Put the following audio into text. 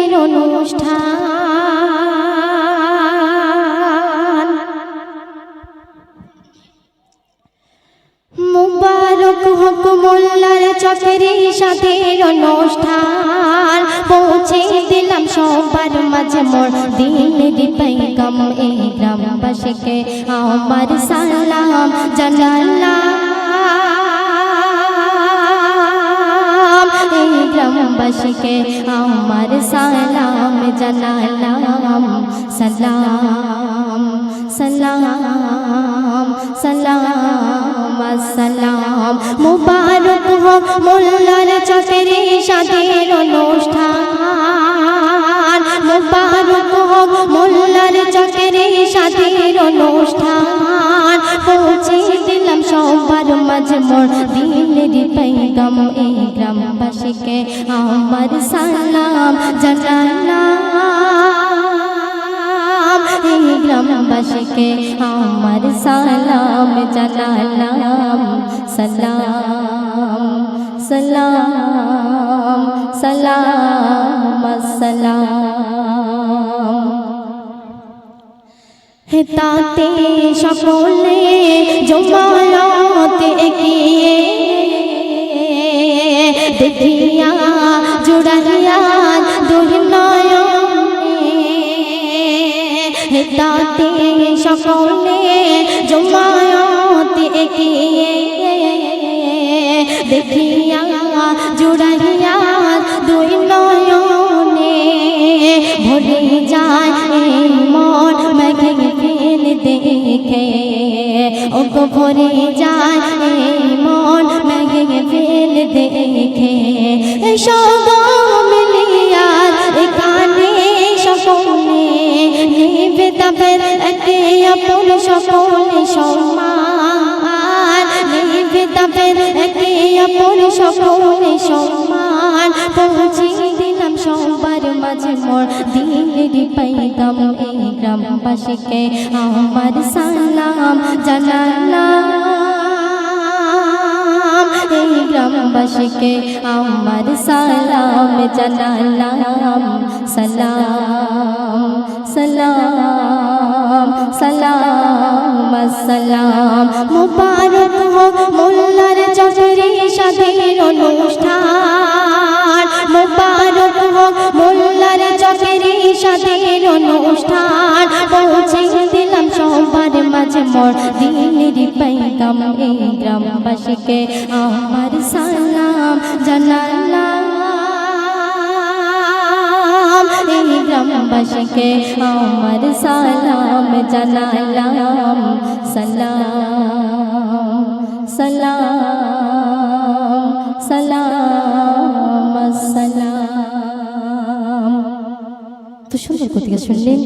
জাতের অনুষ্ঠান। মুবারক হক মোল্লার চকেরি সাথের অনুষ্ঠান। পৌঁছে দিলাম মাঝে মোর এই গ্রামবাসীকে। আমার সালাম জানালাম। গ্রামবাসীকে আমার সালাম জানালাম সালাম সালাম সালাম সালাম মুবারক হোক মোল্লার চকেরি সাদের অনুষ্ঠান মুবারক হোক মোল্লার চকেরি সাদের অনুষ্ঠান পৌঁছে দিলাম মাঝে মোর দিনের পাইগাম এই গ্রামবাসীকে আমার সালাম জানালাম। এই গ্রামবাসীকে আমার সালাম জানালাম। সালাম সালাম সালাম সালাম। হেতাতে সকলে জমালতে হেতাতে সকলে জমালতে গিয়ে দেখিয়া জুড়াইয়া দুই নয়নে ভরে যায় মন মেঘে ফেল দেখে। ও গো ভরে যায় মন মেঘে ফেল দেখে। সকলে সম্মান। নেবে একে অপর সকলে সম্মান। পৌঁছে দিলাম সবার মাঝে মোর দিনের পাইতাম এই গ্রামবাসীকে আমার সালাম জানালাম। এই গ্রামবাসীকে আমার সালাম জানালাম। সালাম সালাম সালাম। সালাম। মুবারক হোক মোল্লার চকেরি সাদের অনুষ্ঠান। মুবারক হোক মোল্লার চকেরি সাদের অনুষ্ঠান। পৌঁছে দিলাম সবার মাঝে মোর দিনের পাইকাম এই গ্রামবাসীকে। আমার সালাম জানালাম গ্রামবাসীকে আমার সালাম জানালাম। সালাম সালাম সালাম সালাম। তো সুন্দর কথা শুনলেন?